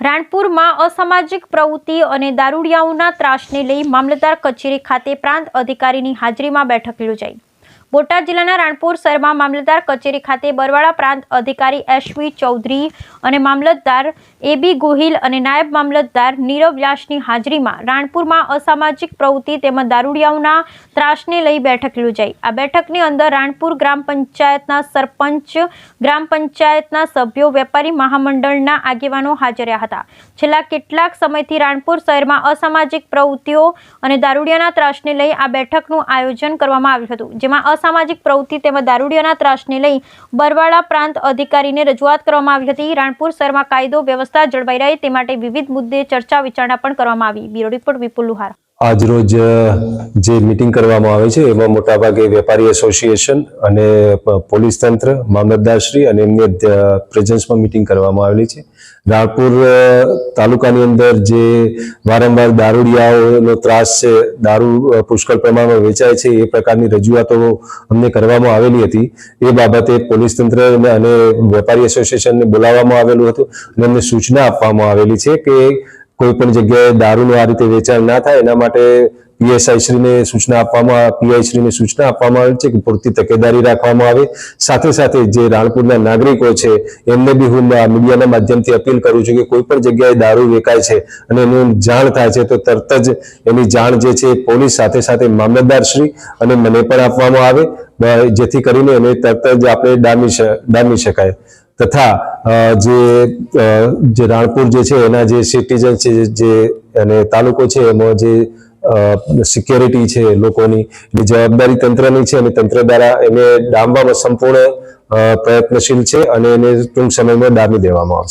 રાણપુરમાં અસામાજિક પ્રવૃત્તિ અને દારૂડિયાઓના ત્રાસને લઈ મામલતદાર કચેરી ખાતે પ્રાંત અધિકારીની હાજરીમાં બેઠક યોજાઈ. બોટાદ જિલ્લાના રાણપુર શહેરમાં મામલતદાર કચેરી ખાતે બરવાડા પ્રાંત અધિકારી એશવી ચૌધરી અને મામલતદાર એબી ગોહિલ અને નાયબ મામલતદાર નીરવ વ્યાસની હાજરીમાં રાણપુરમાં અસામાજિક પ્રવૃત્તિ તેમજ દારૂડિયાઓના ત્રાસને લઈ બેઠક યોજાઈ. આ બેઠકની અંદર રાણપુર ગ્રામ પંચાયતના સરપંચ, ગ્રામ પંચાયતના સભ્યો, વેપારી મહામંડળના આગેવાનો હાજર હતા. છેલ્લા કેટલાક સમયથી રાણપુર શહેરમાં અસામાજિક પ્રવૃત્તિઓ અને દારૂડિયાના ત્રાસને લઈ આ બેઠકનું આયોજન કરવામાં આવ્યું હતું, જેમાં અસામાજિક પ્રવૃત્તિ તેમજ દારૂડિયાના ત્રાસને લઈ બરવાડા પ્રાંત અધિકારીને રજૂઆત કરવામાં આવી હતી. રાણપુર શહેરમાં કાયદો વ્યવસ્થા જળવાઈ રહે તે માટે વિવિધ મુદ્દે ચર્ચા વિચારણા પણ કરવામાં આવી. Bureau report Vipul Luhar. આજરોજ જે મિટિંગ કરવામાં આવે છે, એમાં મોટાભાગે વેપારી એસોસિએશન અને પોલીસ તંત્ર મામલતદારશ્રી અને એમની પ્રેઝન્સમાં મિટિંગ કરવામાં આવેલી છે. રાણપુર તાલુકાની અંદર જે વારંવાર દારૂડિયાઓનો ત્રાસ છે, દારૂ પુષ્કળ પ્રમાણમાં વેચાય છે, એ પ્રકારની રજૂઆતો અમને કરવામાં આવેલી હતી. એ બાબતે પોલીસ તંત્ર અને વેપારી એસોસિએશનને બોલાવવામાં આવેલું હતું અને એમને સૂચના આપવામાં આવેલી છે કે કોઈ પણ જગ્યાએ દારૂનું આ રીતે વેચાણ ના થાય, એના માટે પીએસઆઈ શ્રીને સૂચના આપવામાં પીઆઈ શ્રીને સૂચના આપવામાં આવી છે કે પૂરતી તકેદારી રાખવામાં આવે. સાથે સાથે જે રાણપુરના નાગરિકો છે, એમને બી હું મીડિયાના માધ્યમથી અપીલ કરું છું કે કોઈ પણ જગ્યાએ દારૂ વેચાય છે અને એનું જાણ થાય છે, તો તરત જ એની જાણ જે છે, પોલીસ સાથે સાથે મામલતદાર શ્રી અને મને પણ આપવામાં આવે. જેથી કરીને એને તરત જ આપણે ડામી ડામી શકાય. તથા જે જે રાણપુર જે છે, એના જે સિટીઝન છે, જે, અને તાલુકો છે, એમાં જે સિક્યોરિટી છે લોકોની, એ જવાબદારી તંત્રની છે અને તંત્ર દ્વારા એને ડામવામાં સંપૂર્ણ પ્રયત્નશીલ છે અને એને ટૂંક સમયમાં ડામી દેવામાં આવશે.